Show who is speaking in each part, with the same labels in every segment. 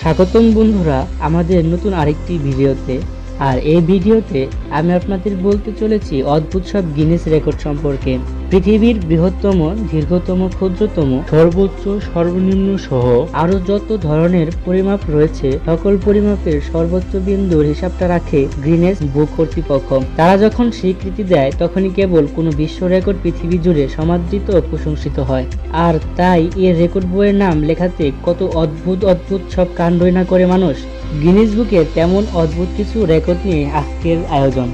Speaker 1: স্বাগতম বন্ধুরা আমাদের নতুন আরেকটি ভিডিওতে। আর এই ভিডিওতে আমি আপনাদের বলতে চলেছি অদ্ভুত সব গিনেস রেকর্ড সম্পর্কে। পৃথিবীর বৃহত্তম, দীর্ঘতম, ক্ষুদ্রতম, সর্বোচ্চ, সর্বনিম্ন সহ আরও যত ধরনের পরিমাপ রয়েছে, সকল পরিমাপের সর্বোচ্চ বিন্দুর হিসাবটা রাখে গ্রিনেস বুক কর্তৃপক্ষ। তারা যখন স্বীকৃতি দেয়, তখনই কেবল কোনো বিশ্ব রেকর্ড পৃথিবী জুড়ে সমাদৃত ও প্রশংসিত হয়। আর তাই এর রেকর্ড বইয়ের নাম লেখাতে কত অদ্ভুত অদ্ভুত সব কাণ্ডই না করে মানুষ গিনিস বুকে তেমন অদ্ভুত কিছু রেকর্ড নিয়ে আজকের আয়োজন।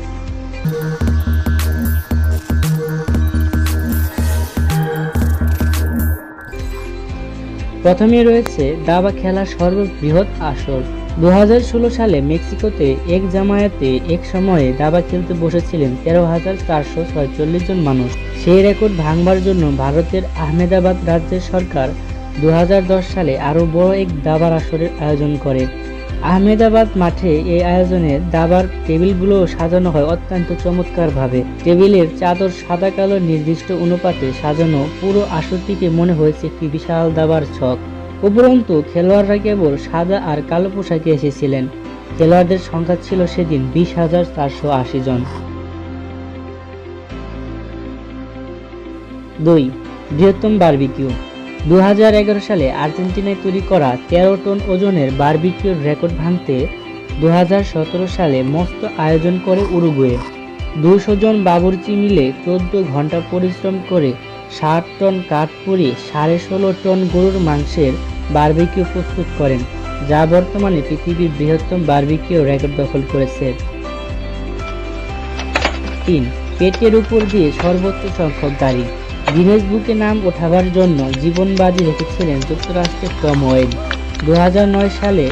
Speaker 1: প্রথমে রয়েছে দাবা খেলার সর্ববৃহৎ আসর। দু সালে মেক্সিকোতে এক জামায়াতে এক সময়ে দাবা খেলতে বসেছিলেন তেরো হাজার চারশো ছয়চল্লিশ জন মানুষ। সেই রেকর্ড ভাঙবার জন্য ভারতের আহমেদাবাদ রাজ্যের সরকার দু হাজার দশ সালে আরও বড় এক দাবার আসরের আয়োজন করে। আহমেদাবাদ মাঠে এই আয়োজনে দাবার টেবিলগুলো সাজানো হয় অত্যন্ত চমৎকারভাবে। টেবিলের চাদর সাদা কালো নির্দিষ্ট অনুপাতে সাজানো পুরো আসরটিকে মনে হয়েছে একটি বিশাল দাবার ছক। উপরন্তু খেলোয়াড়রা কেবল সাদা আর কালো পোশাকে এসেছিলেন। খেলোয়াড়দের সংখ্যা ছিল সেদিন বিশ হাজার চারশো আশি জন। দুই, বৃহত্তম বারবিকিউ। দু হাজার এগারো সালে আর্জেন্টিনায় তৈরি করা তেরো টন ওজনের বারবিকিউর রেকর্ড ভাঙতে দু হাজার সতেরো সালে মস্ত আয়োজন করে উরুগুয়ে। দুশো জন বাবুর্চি মিলে চোদ্দ ঘণ্টা পরিশ্রম করে ষাট টন কাঠ পুড়িয়ে সাড়ে ষোলো টন গরুর মাংসের বার্বিকিউ প্রস্তুত করেন, যা বর্তমানে পৃথিবীর বৃহত্তম বার্বিকিউ রেকর্ড দখল করেছে। তিন, পেটের উপর দিয়ে সর্বোচ্চ সংখ্যক গাড়ি গিনেস বুকে নাম ওঠাবার জন্য জীবন বাজি রেখেছিলেন যুক্তরাষ্ট্রের টম ওয়েল দু হাজার নয় সালে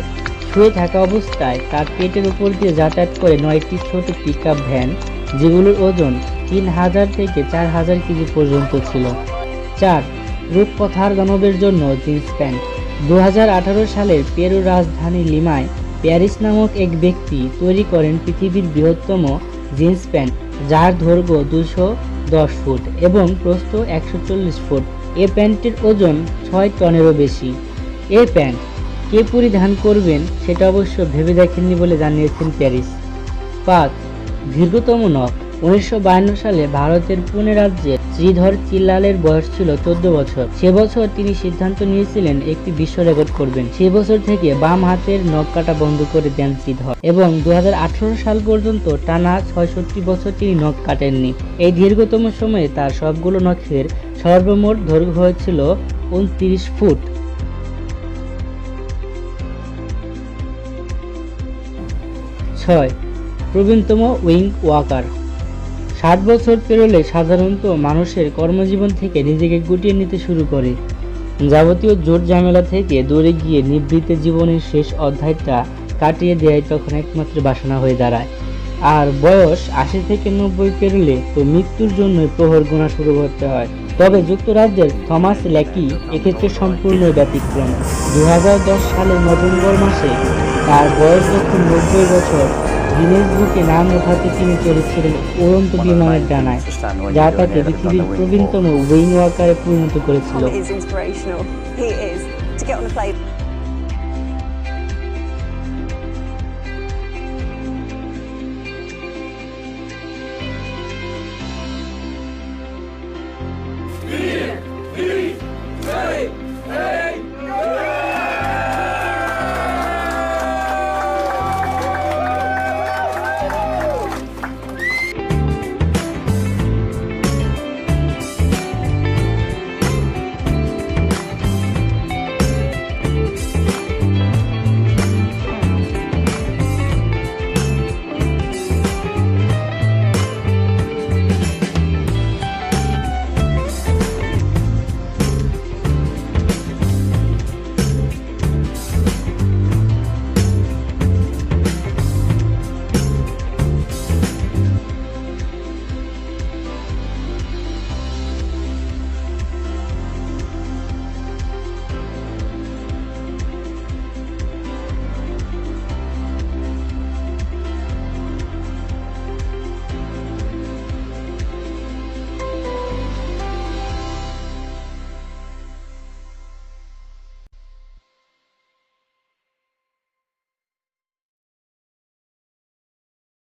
Speaker 1: শুয়ে থাকা অবস্থায় তার পেটের উপর দিয়ে যাতায়াত করে নয়টি ছোট পিক ভ্যান, যেগুলোর ওজন তিন হাজার থেকে চার হাজার কেজি পর্যন্ত ছিল। চার, রূপকথার দানবের জন্য জিন্স প্যান্ট। দু সালের পেরু রাজধানী লিমায় প্যারিস নামক এক ব্যক্তি তৈরি করেন পৃথিবীর বৃহত্তম জিন্স প্যান্ট, যার দৈর্ঘ্য দুশো দশ ফুট এবং প্রস্থ একশো চল্লিশ ফুট। এ প্যান্টটির ওজন ছয় টনেরও বেশি। এ প্যান্ট কে পরিধান করবেন সেটা অবশ্য ভেবে দেখেননি বলে জানিয়েছেন প্যারিস। পাঁচ দীর্ঘতম নখ। উনিশশো বায়ান্ন সালে ভারতের পুনে রাজ্যে শ্রীধর চিল্লালের বয়স ছিল চোদ্দ বছর। সে বছর তিনি সিদ্ধান্ত নিয়েছিলেন একটি বিশ্ব রেকর্ড করবেন। সে বছর থেকে বাম হাতের নখ কাটা বন্ধ করে দেন শ্রীধর। এবং দু হাজার আঠারো সাল পর্যন্ত টানা ছয়ষট্টি বছর তিনি নখ কাটেননি। এই দীর্ঘতম সময়ে তার সবগুলো নখের সর্বমোট দৈর্ঘ্য হয়েছিল উনত্রিশ ফুট। ছয় প্রবীণতম উইং ওয়াকার। ষাট বছর পেরোলে সাধারণত মানুষের কর্মজীবন থেকে নিজেকে গুটিয়ে নিতে শুরু করে। যাবতীয় জোট ঝামেলা থেকে দূরে গিয়ে নিবৃত্তে জীবনের শেষ অধ্যায়টা কাটিয়ে দেয় তখন একমাত্র বাসনা হয়ে দাঁড়ায়। আর বয়স আশি থেকে নব্বই পেরোলে তো মৃত্যুর জন্য প্রহর গোনা শুরু করতে হয়। তবে যুক্তরাজ্যের থমাস ল্যাকি এক্ষেত্রে সম্পূর্ণ ব্যতিক্রম। দু হাজার দশ সালের নভেম্বর মাসে তার বয়স যখন নব্বই বছর। গিনেস বুকে নাম ওঠাতে তিনি চলেছিলেন উড়ন্ত বিমানের ডানায় যা তাকে পৃথিবীর প্রবীণতম উইং ওয়াকারে পরিণত করেছিল।